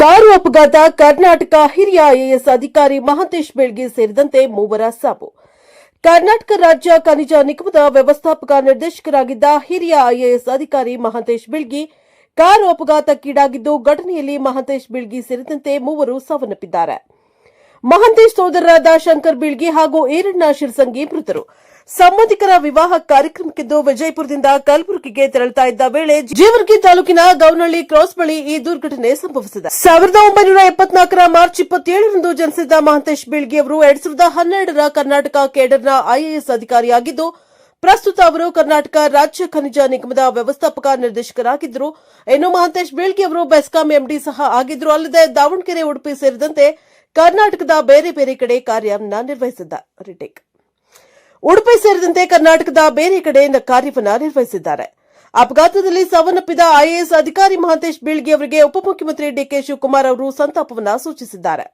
Car ಅಪಘಾತ. ಕರ್ನಾಟಕ ಹಿರಿಯ IAS ಅಧಿಕಾರಿ ಮಹಾಂತೇಶ್ ಬೆಳ್ಗಿ ಸೇರಿದಂತೆ ಮೂವರ ಸಾವು. ಕರ್ನಾಟಕ ರಾಜ್ಯ ಖನಿಜ ನಿಗಮದ ವ್ಯವಸ್ಥಾಪಕ ನಿರ್ದೇಶಕರಾಗಿದ್ದ ಹಿರಿಯ ಐಎಎಸ್ ಅಧಿಕಾರಿ ಮಹಾಂತೇಶ್ ಬಿಳ್ಗಿ ಕಾರು ಅಪಘಾತಕ್ಕೀಡಾಗಿದ್ದು, ಘಟನೆಯಲ್ಲಿ ಮಹಾಂತೇಶ್ ಬಿಳ್ಗಿ ಸೇರಿದಂತೆ ಮೂವರು ಸಾವನ್ನಪ್ಪಿದ್ದಾರೆ. ಮಹಾಂತೇಶ್ ಸೋದರರಾದ ಶಂಕರ್ ಬಿಳ್ಗಿ ಹಾಗೂ ಈರಣ್ಣ ಶಿರ್ಸಂಗಿ ಮೃತರು. ಸಂಬಂಧಿಕರ ವಿವಾಹ ಕಾರ್ಯಕ್ರಮಕ್ಕೆಂದು ವಿಜಯಪುರದಿಂದ ಕಲಬುರಗಿಗೆ ತೆರಳುತ್ತಾ ಇದ್ದ ವೇಳೆ ಜೀವರ್ಗಿ ತಾಲೂಕಿನ ಗೌನಹಳ್ಳಿ ಕ್ರಾಸ್ ಬಳಿ ಈ ದುರ್ಘಟನೆ ಸಂಭವಿಸಿದೆ. ಸಾವಿರದ ಒಂಬೈನೂರ ಎಪ್ಪತ್ನಾಲ್ಕರ ಮಾರ್ಚ್ ಇಪ್ಪತ್ತೇಳರಂದು ಜನಿಸಿದ್ದ ಮಹಂತೇಶ್ ಬೀಳ್ಗಿ ಅವರು ಎರಡ್ ಸಾವಿರದ ಹನ್ನೆರಡರ ಕರ್ನಾಟಕ ಕೇಡರ್ನ ಐಎಎಸ್ ಅಧಿಕಾರಿಯಾಗಿದ್ದು, ಪ್ರಸ್ತುತ ಅವರು ಕರ್ನಾಟಕ ರಾಜ್ಯ ಖನಿಜ ನಿಗಮದ ವ್ಯವಸ್ಥಾಪಕ ನಿರ್ದೇಶಕರಾಗಿದ್ದರು. ಇನ್ನು ಮಹಂತೇಶ್ ಬೀಳ್ಗಿ ಅವರು ಬೆಸ್ಕಾಂ ಎಂಡಿ ಸಹ ಆಗಿದ್ದರು. ಅಲ್ಲದೆ ದಾವಣಗೆರೆ ಉಡುಪಿ ಸೇರಿದಂತೆ ಕರ್ನಾಟಕದ ಬೇರೆ ಬೇರೆ ಕಡೆ ಕಾರ್ಯ ನಿರ್ವಹಿಸಿದ್ದ ರಿಟೇಕ್. ಉಡುಪಿ ಸೇರಿದಂತೆ ಕರ್ನಾಟಕದ ಬೇರೆ ಕಡೆಯಿಂದ ಕಾರ್ಯವನ್ನ ನಿರ್ವಹಿಸಿದ್ದಾರೆ. ಅಪಘಾತದಲ್ಲಿ ಸಾವನ್ನಪ್ಪಿದ ಐಎಎಸ್ ಅಧಿಕಾರಿ ಮಹಾಂತೇಶ್ ಬೀಳ್ಗಿ ಅವರಿಗೆ ಉಪಮುಖ್ಯಮಂತ್ರಿ ಡಿಕೆ ಶಿವಕುಮಾರ್ ಅವರು ಸಂತಾಪವನ್ನ ಸೂಚಿಸಿದ್ದಾರೆ.